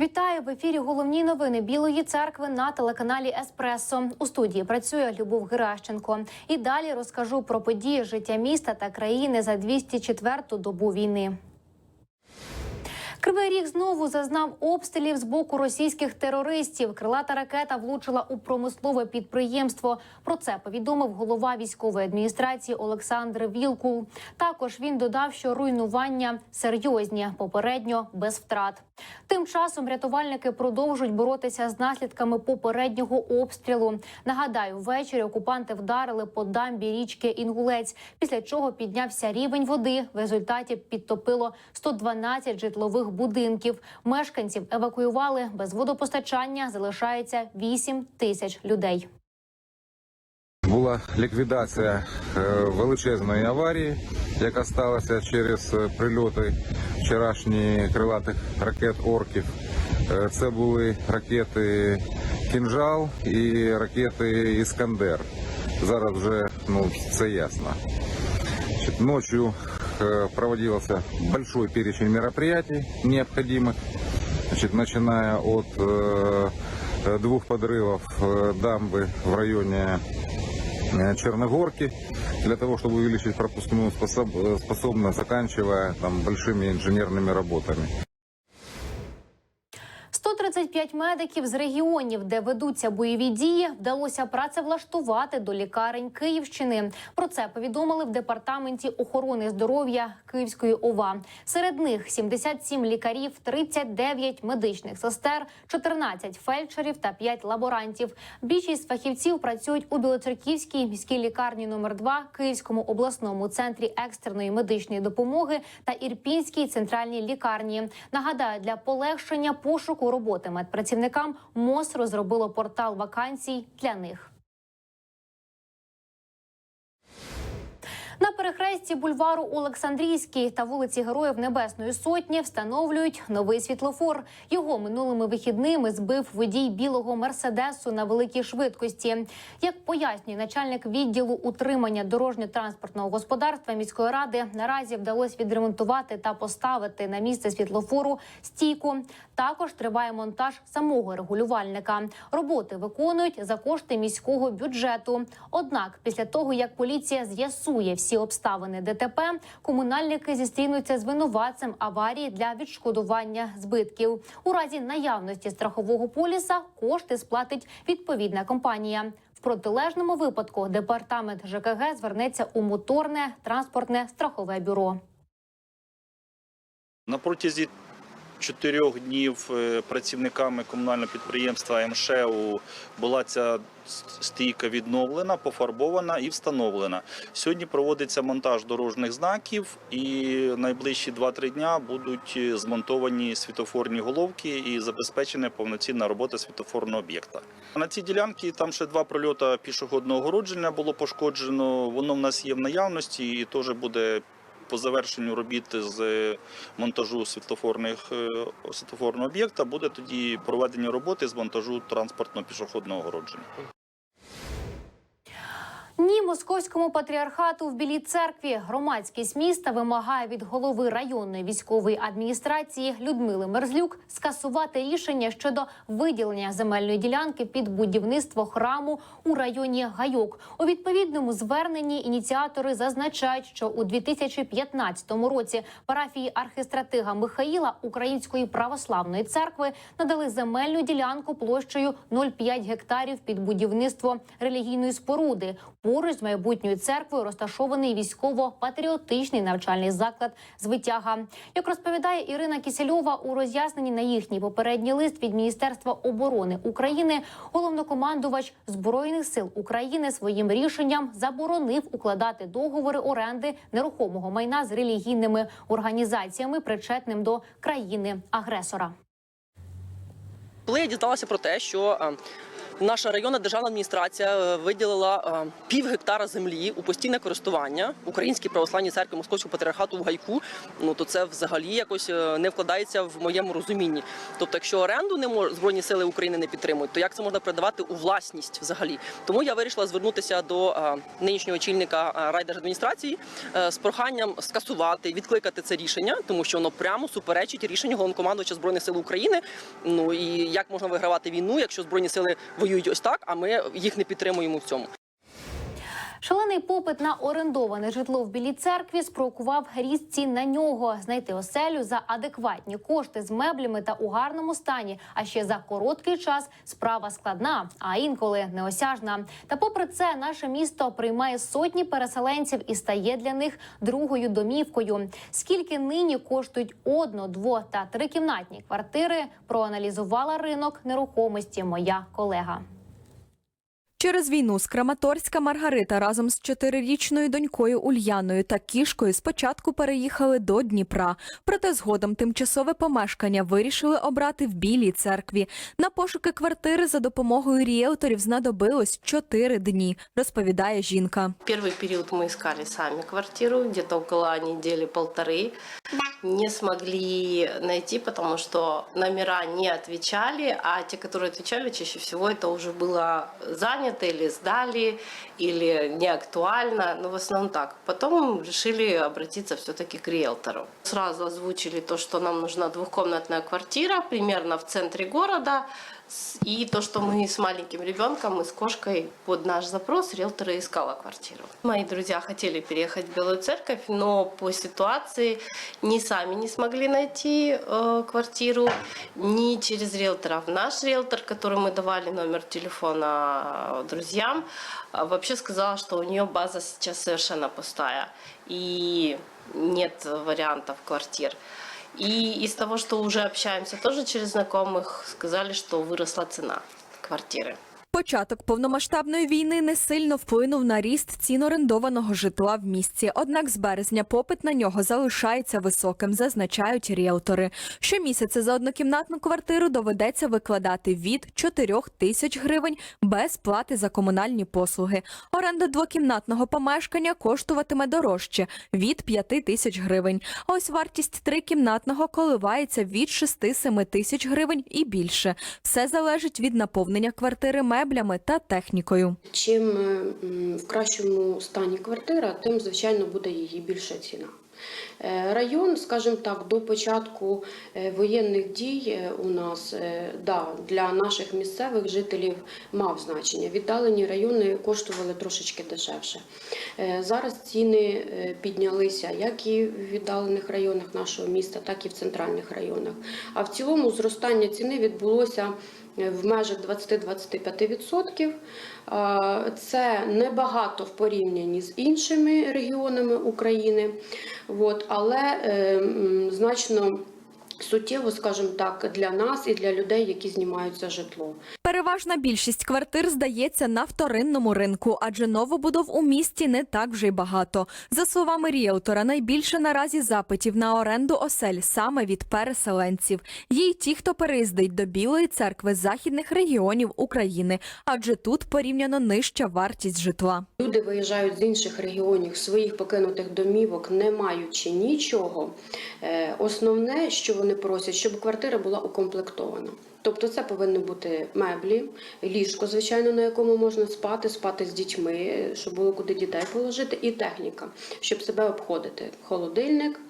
Вітаю в ефірі. Головні новини Білої церкви на телеканалі Еспресо. У студії працює Любов Геращенко. І далі розкажу про події життя міста та країни за 204-ту добу війни. Кривий ріг знову зазнав обстрілів з боку російських терористів. Крилата ракета влучила у промислове підприємство. Про це повідомив голова військової адміністрації Олександр Вілкул. Також він додав, що руйнування серйозні, попередньо без втрат. Тим часом рятувальники продовжують боротися з наслідками попереднього обстрілу. Нагадаю, ввечері окупанти вдарили по дамбі річки Інгулець, після чого піднявся рівень води. В результаті підтопило 112 житлових будинків. Мешканців евакуювали без водопостачання. Залишається 8 тисяч людей. Була ліквідація е, величезної аварії, яка сталася через е, прильоти вчорашні крилатих ракет орків. Е, Це були ракети Кінжал і ракети Іскандер. Зараз вже ну це ясно. Значит, Ночью э, проводился большой перечень мероприятий необходимых, значит, начиная от э, э, двух подрывов э, дамбы в районе э, Черногорки для того, чтобы увеличить пропускную способ- э, способность, заканчивая там большими инженерными работами. 135 медиків з регіонів, де ведуться бойові дії, вдалося працевлаштувати до лікарень Київщини. Про це повідомили в департаменті охорони здоров'я Київської ОВА. Серед них 77 лікарів, 39 медичних сестер, 14 фельдшерів та 5 лаборантів. Більшість фахівців працюють у Білоцерківській міській лікарні номер 2 Київському обласному центрі екстреної медичної допомоги та Ірпінській центральній лікарні. Нагадаю, для полегшення пошуку роботи медпрацівникам МОЗ розробило портал вакансій для них. На перехресті бульвару Олександрійський та вулиці Героїв Небесної Сотні встановлюють новий світлофор. Його минулими вихідними збив водій білого мерседесу на великій швидкості. Як пояснює начальник відділу утримання дорожньо-транспортного господарства міської ради, наразі вдалося відремонтувати та поставити на місце світлофору стійку. Також триває монтаж самого регулювальника. Роботи виконують за кошти міського бюджету. Однак, після того як поліція з'ясує всі обставини ДТП, комунальники зустрінуться з винуватцем аварії для відшкодування збитків. У разі наявності страхового поліса кошти сплатить відповідна компанія. В протилежному випадку департамент ЖКГ звернеться у моторне транспортне страхове бюро. На протязі чотирьох днів е, працівниками комунального підприємства МШУ була ця стійка відновлена, пофарбована і встановлена. Сьогодні проводиться монтаж дорожніх знаків, і найближчі 2-3 дня будуть е, змонтовані світофорні головки і забезпечена повноцінна робота світофорного об'єкта. На цій ділянці там ще два прольоти пішохідного огородження було пошкоджено. Воно в нас є в наявності і теж буде по завершенню робіт з монтажу світлофорних е, світлофорного об'єкта буде тоді проведення роботи з монтажу транспортно-пішохідного огородження. Ні, московському патріархату в Білій церкві громадськість міста вимагає від голови районної військової адміністрації Людмили Мерзлюк скасувати рішення щодо виділення земельної ділянки під будівництво храму у районі Гайок. У відповідному зверненні ініціатори зазначають, що у 2015 році парафії архистратига Михаїла Української православної церкви надали земельну ділянку площею 0,5 гектарів під будівництво релігійної споруди. Поруч з майбутньою церквою розташований військово-патріотичний навчальний заклад «Звитяга». Як розповідає Ірина Кісельова у роз'ясненні на їхній попередній лист від Міністерства оборони України, головнокомандувач збройних сил України своїм рішенням заборонив укладати договори оренди нерухомого майна з релігійними організаціями, причетним до країни агресора. Коли дізналася про те, що е, наша районна державна адміністрація е, виділила е, пів гектара землі у постійне користування Українській православній церкві Московського патріархату в гайку. Ну то це взагалі якось е, не вкладається в моєму розумінні. Тобто, якщо оренду не мож... збройні сили України не підтримують, то як це можна передавати у власність взагалі? Тому я вирішила звернутися до нинішнього очільника райдержадміністрації з проханням скасувати, відкликати це рішення, тому що воно прямо суперечить рішенню головнокомандувача збройних сил України. Ну і як можна вигравати війну, якщо збройні сили воюють ось так, а ми їх не підтримуємо в цьому. Шалений попит на орендоване житло в білій церкві спровокував ріст цін на нього. Знайти оселю за адекватні кошти з меблями та у гарному стані. А ще за короткий час справа складна, а інколи неосяжна. Та попри це, наше місто приймає сотні переселенців і стає для них другою домівкою. Скільки нині коштують одно, дво та трикімнатні квартири, проаналізувала ринок нерухомості моя колега. Через війну з Краматорська Маргарита разом з чотирирічною донькою Ульяною та кішкою спочатку переїхали до Дніпра. Проте згодом тимчасове помешкання вирішили обрати в Білій церкві. На пошуки квартири за допомогою ріелторів знадобилось чотири дні, розповідає жінка. Первый период мы искали сами квартиру, где-то около недели полторы. Не смогли найти, потому что номера не отвечали, а те, которые отвечали, чаще всего это уже было занято или сдали, или не актуально, Ну, в основном так. Потом решили обратиться все-таки к риэлтору. Сразу озвучили то, что нам нужна двухкомнатная квартира, примерно в центре города, и то, что мы с маленьким ребенком и с кошкой под наш запрос риэлтора искала квартиру. Мои друзья хотели переехать в Белую Церковь, но по ситуации ни сами не смогли найти э, квартиру, ни через риэлторов. Наш риэлтор, который мы давали номер телефона друзьям, э, вообще сказала, что у нее база сейчас совершенно пустая и нет вариантов квартир. И из того, что уже общаемся тоже через знакомых, сказали, что выросла цена квартиры. Початок повномасштабної війни не сильно вплинув на ріст цін орендованого житла в місті. Однак з березня попит на нього залишається високим, зазначають ріелтори. Щомісяця за однокімнатну квартиру доведеться викладати від 4 тисяч гривень без плати за комунальні послуги. Оренда двокімнатного помешкання коштуватиме дорожче від 5 тисяч гривень. А ось вартість трикімнатного коливається від 6-7 тисяч гривень і більше. Все залежить від наповнення квартири меблями та технікою. Чим е, в кращому стані квартира, тим, звичайно, буде її більша ціна. Е, Район, скажімо так, до початку е, воєнних дій у нас да, для наших місцевих жителів мав значення. Віддалені райони коштували трошечки дешевше. Зараз ціни піднялися як і в віддалених районах нашого міста, так і в центральних районах. А в цілому зростання ціни відбулося в межах 20-25%. Е, Це небагато в порівнянні з іншими регіонами України, але е, значно суттєво, скажімо так, для нас і для людей, які знімають за житло. Переважна більшість квартир здається на вторинному ринку, адже новобудов у місті не так вже й багато. За словами ріелтора, найбільше наразі запитів на оренду осель саме від переселенців. Є й ті, хто переїздить до Білої церкви західних регіонів України, адже тут порівняно нижча вартість житла. Люди виїжджають з інших регіонів своїх покинутих домівок, не маючи нічого. Е, Основне, що вони просять, щоб квартира була укомплектована. Тобто це повинні бути меблі, ліжко, звичайно, на якому можна спати, спати з дітьми, щоб було куди дітей положити, і техніка, щоб себе обходити. Холодильник,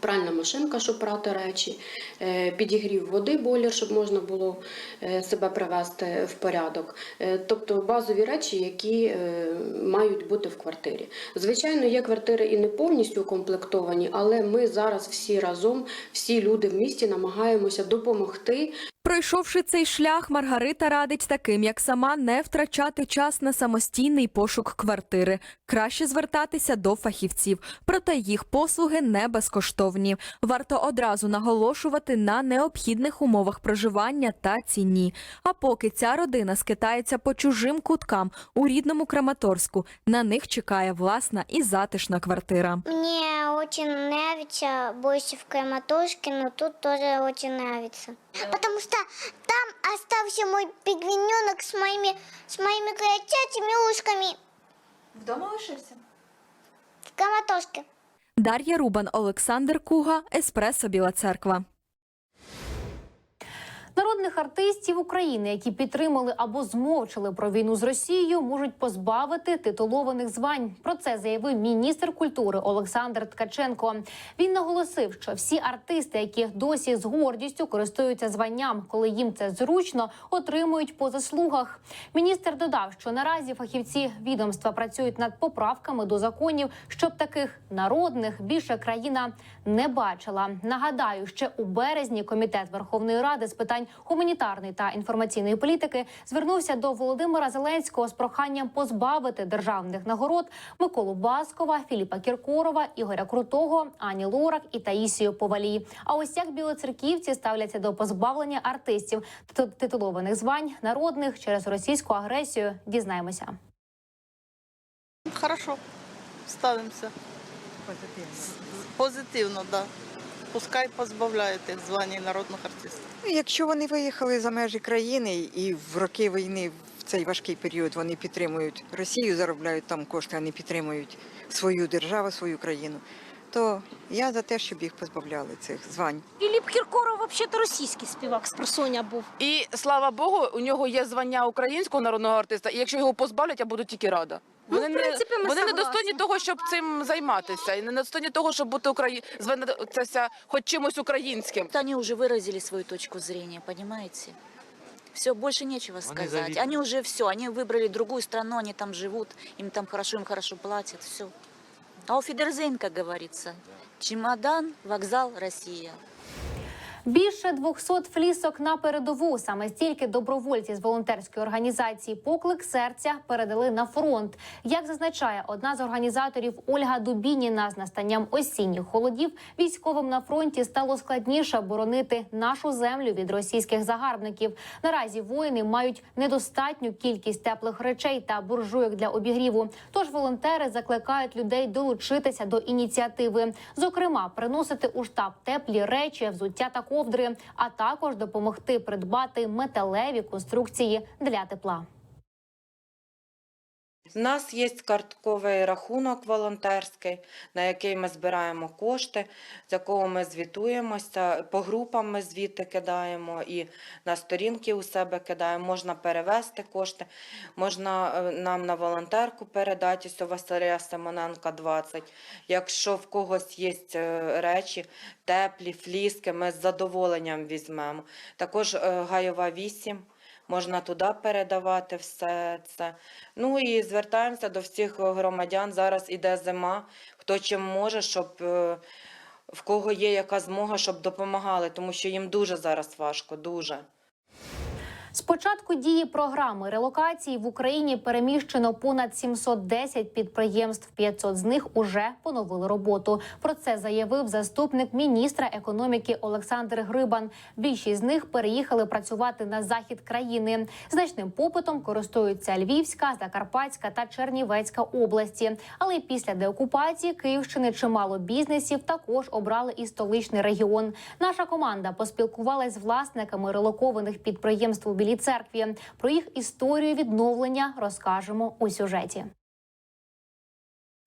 Пральна машинка, щоб прати речі, е, підігрів води, бойлер, щоб можна було е, себе привести в порядок. Е, Тобто базові речі, які мають бути в квартирі. Звичайно, є квартири і не повністю укомплектовані, але ми зараз всі разом, всі люди в місті намагаємося допомогти Пройшовши цей шлях, Маргарита радить таким, як сама, не втрачати час на самостійний пошук квартири. Краще звертатися до фахівців. Проте їх послуги не безкоштовні. Варто одразу наголошувати на необхідних умовах проживання та ціні. А поки ця родина скитається по чужим куткам у рідному Краматорську, на них чекає власна і затишна квартира. Мне очень нравится больше в Краматорске, но тут тоже очень нравится. Потому что там остался мой пигвиненок с моими, с моими кричащими ушками Вдома лишився? в коматошке. Дар'я Рубан, Олександр Куга, Еспресо Біла Церква. Народних артистів України, які підтримали або змовчали про війну з Росією, можуть позбавити титулованих звань. Про це заявив міністр культури Олександр Ткаченко. Він наголосив, що всі артисти, які досі з гордістю користуються званням, коли їм це зручно, отримують по заслугах. Міністр додав, що наразі фахівці відомства працюють над поправками до законів, щоб таких народних більше країна не бачила. Нагадаю, ще у березні комітет Верховної Ради з питань гуманітарної та інформаційної політики звернувся до Володимира Зеленського з проханням позбавити державних нагород Миколу Баскова, Філіпа Кіркорова, Ігоря Крутого, Ані Лорак і Таїсію Повалій. А ось як білоцерківці ставляться до позбавлення артистів титу- титулованих звань народних через російську агресію, дізнаємося. Хорошо, ставимося. Позитивно, так. Да. Пускай позбавляють тих звань народних артистів. Ну, Якщо вони виїхали за межі країни і в роки війни, в цей важкий період, вони підтримують Росію, заробляють там кошти, а не підтримують свою державу, свою країну, то я за те, щоб їх позбавляли цих звань. Філіп Кіркоров взагалі російський співак, спросоня був. І слава Богу, у нього є звання українського народного артиста. І якщо його позбавлять, я буду тільки рада. Ну, Вони в принципі, ми не вони не достойні того, щоб цим займатися, і не достойні того, щоб бути Украї... званятися хоч чимось українським. Они уже выразили свою точку зрения, понимаете? Все, больше нечего сказать. Они уже все, они выбрали другую страну, они там живут, им там хорошо, им хорошо платят, все. А у Фидерзейн, как говорится, чемодан, вокзал, Россия. Більше 200 флісок на передову. Саме стільки добровольці з волонтерської організації Поклик серця передали на фронт. Як зазначає одна з організаторів Ольга Дубініна, з настанням осінніх холодів військовим на фронті стало складніше боронити нашу землю від російських загарбників. Наразі воїни мають недостатню кількість теплих речей та буржуйок для обігріву. Тож волонтери закликають людей долучитися до ініціативи, зокрема, приносити у штаб теплі речі, взуття та ковдри, а також допомогти придбати металеві конструкції для тепла. У нас є картковий рахунок волонтерський, на який ми збираємо кошти, з якого ми звітуємося. По групам ми звіти кидаємо і на сторінки у себе кидаємо. Можна перевести кошти, можна е, нам на волонтерку передати у Василя Семененка 20. Якщо в когось є е, речі, теплі, фліски, ми з задоволенням візьмемо. Також е, Гайова 8. Можна туди передавати все це. Ну і звертаємося до всіх громадян. Зараз іде зима. Хто чим може, щоб е, в кого є яка змога, щоб допомагали, тому що їм дуже зараз важко, дуже. З початку дії програми релокації в Україні переміщено понад 710 підприємств. 500 з них уже поновили роботу. Про це заявив заступник міністра економіки Олександр Грибан. Більшість з них переїхали працювати на захід країни. Значним попитом користуються Львівська, Закарпатська та Чернівецька області. Але після деокупації Київщини чимало бізнесів також обрали і столичний регіон. Наша команда поспілкувалась з власниками релокованих підприємств у Білій церкві. Про їх історію відновлення розкажемо у сюжеті.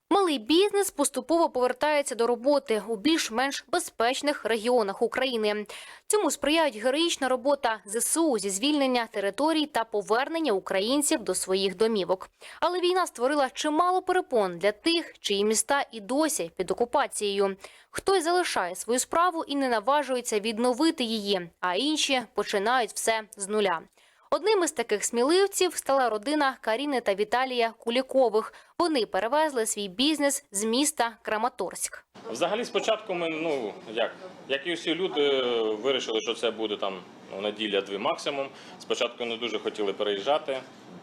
Малий бізнес поступово повертається до роботи у більш-менш безпечних регіонах України. Цьому сприяють героїчна робота ЗСУ зі звільнення територій та повернення українців до своїх домівок. Але війна створила чимало перепон для тих, чиї міста і досі під окупацією. Хтось залишає свою справу і не наважується відновити її, а інші починають все з нуля. Одним із таких сміливців стала родина Каріни та Віталія Кулікових. Вони перевезли свій бізнес з міста Краматорськ. Взагалі, спочатку ми, ну як, як і всі люди, вирішили, що це буде там ну, неділя-дві максимум. Спочатку не дуже хотіли переїжджати.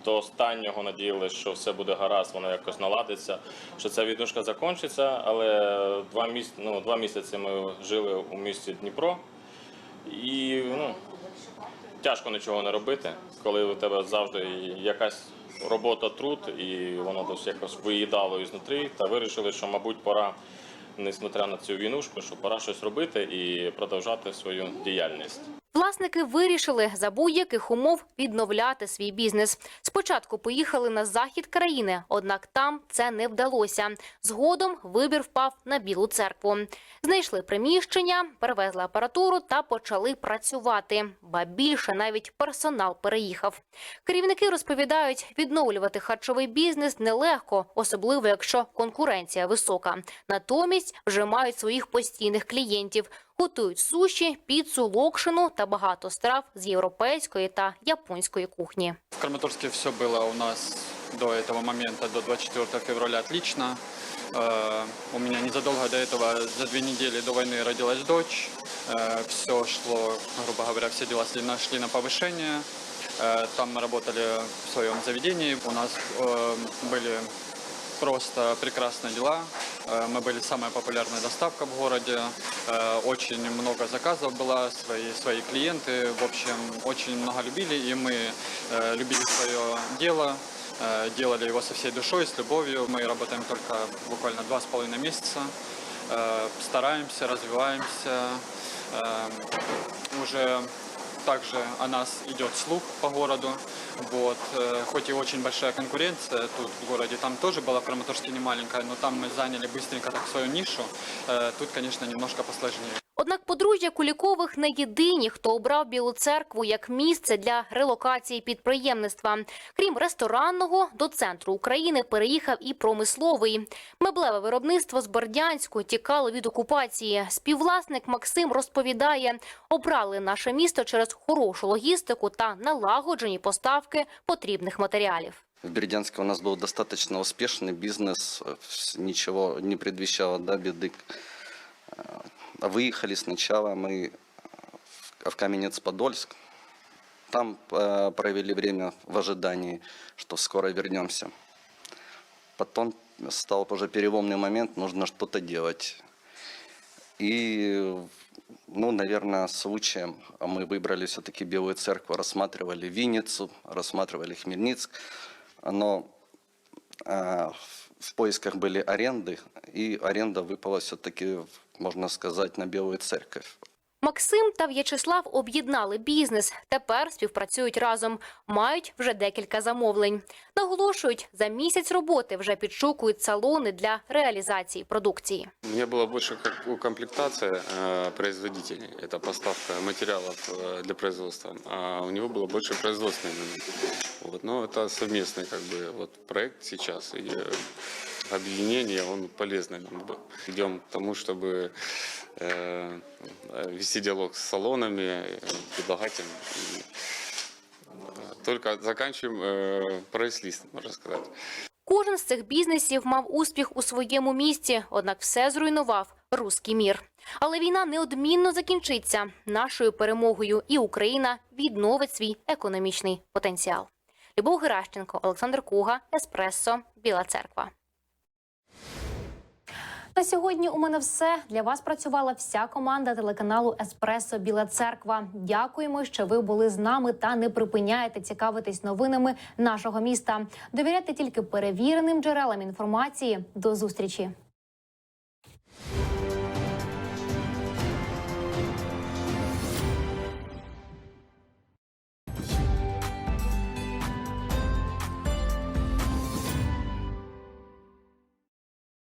До останнього надіялися, що все буде гаразд, воно якось наладиться, що ця віднушка закінчиться. Але два місяці, ну, два місяці ми жили у місті Дніпро. І ну, тяжко нічого не робити, коли у тебе завжди якась робота, труд, і воно десь якось виїдало ізнутрі. Та вирішили, що, мабуть, пора, несмотря на цю війнушку, що пора щось робити і продовжати свою діяльність. Власники вирішили за будь-яких умов відновляти свій бізнес. Спочатку поїхали на захід країни, однак там це не вдалося. Згодом вибір впав на Білу церкву. Знайшли приміщення, перевезли апаратуру та почали працювати. Ба більше навіть персонал переїхав. Керівники розповідають, відновлювати харчовий бізнес нелегко, особливо якщо конкуренція висока. Натомість вже мають своїх постійних клієнтів Готують суші, піцу, локшину та багато страв з європейської та японської кухні. В Краматорске все было у нас до этого момента, до 24 февраля, отлично. Э, У меня незадолго до этого, за две недели до войны родилась дочь. Все шло, грубо говоря, все дела шли на, шли на повышение. Э, Там мы работали в своем заведении. У нас э, были просто прекрасные дела. Э, Мы были самая популярная доставка в городе. Э, Очень много заказов было, свои, свои клиенты. В общем, очень много любили, и мы э, любили свое дело, э, делали его со всей душой, с любовью. Мы работаем только буквально два с половиной месяца. Э, Стараемся, развиваемся. Э, Уже также о нас идет слух по городу. Вот. э, Хоть и очень большая конкуренция тут в городе, там тоже была в Краматорске не маленькая, но там мы заняли быстренько так свою нишу. Э, Тут, конечно, немножко посложнее. Однак подружжя Кулікових не єдині, хто обрав Білу церкву як місце для релокації підприємництва. Крім ресторанного, до центру України переїхав і промисловий. Меблеве виробництво з Бердянську тікало від окупації. Співвласник Максим розповідає, обрали наше місто через хорошу логістику та налагоджені поставки потрібних матеріалів. В Бердянске у нас был достаточно успешный бизнес, э, вс- ничего не предвещало да, беды. Выехали сначала мы э, в- в Каменец-Подольск. Там э, провели время в ожидании, что скоро вернемся. Потом стал уже переломный момент, нужно что-то делать. И, ну, наверное, случаем мы выбрали все-таки Белую Церковь, рассматривали Винницу, рассматривали Хмельницк, но э, в поисках были аренды, и аренда выпала все-таки, можно сказать, на Белую Церковь. Максим та В'ячеслав об'єднали бізнес. Тепер співпрацюють разом. Мають вже декілька замовлень. Наголошують, за місяць роботи вже підшукують салони для реалізації продукції. У меня была больше как укомплектация э, производителей, это поставка материалов э, для производства, а у него было больше производственный момент. Вот, но это совместный как бы вот проект сейчас и э, объединение, он полезный нам был. Идем к тому, чтобы э, вести диалог с салонами, э, предлагать им и, э, только заканчиваем э, прайс-лист, можно сказать. Кожен з цих бізнесів мав успіх у своєму місті, однак все зруйнував руський мір. Але війна неодмінно закінчиться нашою перемогою, і Україна відновить свій економічний потенціал. Любов Геращенко, Олександр Куга, Еспресо, Біла Церква. На сьогодні у мене все для вас працювала вся команда телеканалу Еспресо Біла Церква. Дякуємо, що ви були з нами та не припиняєте цікавитись новинами нашого міста. Довіряйте тільки перевіреним джерелам інформації. До зустрічі.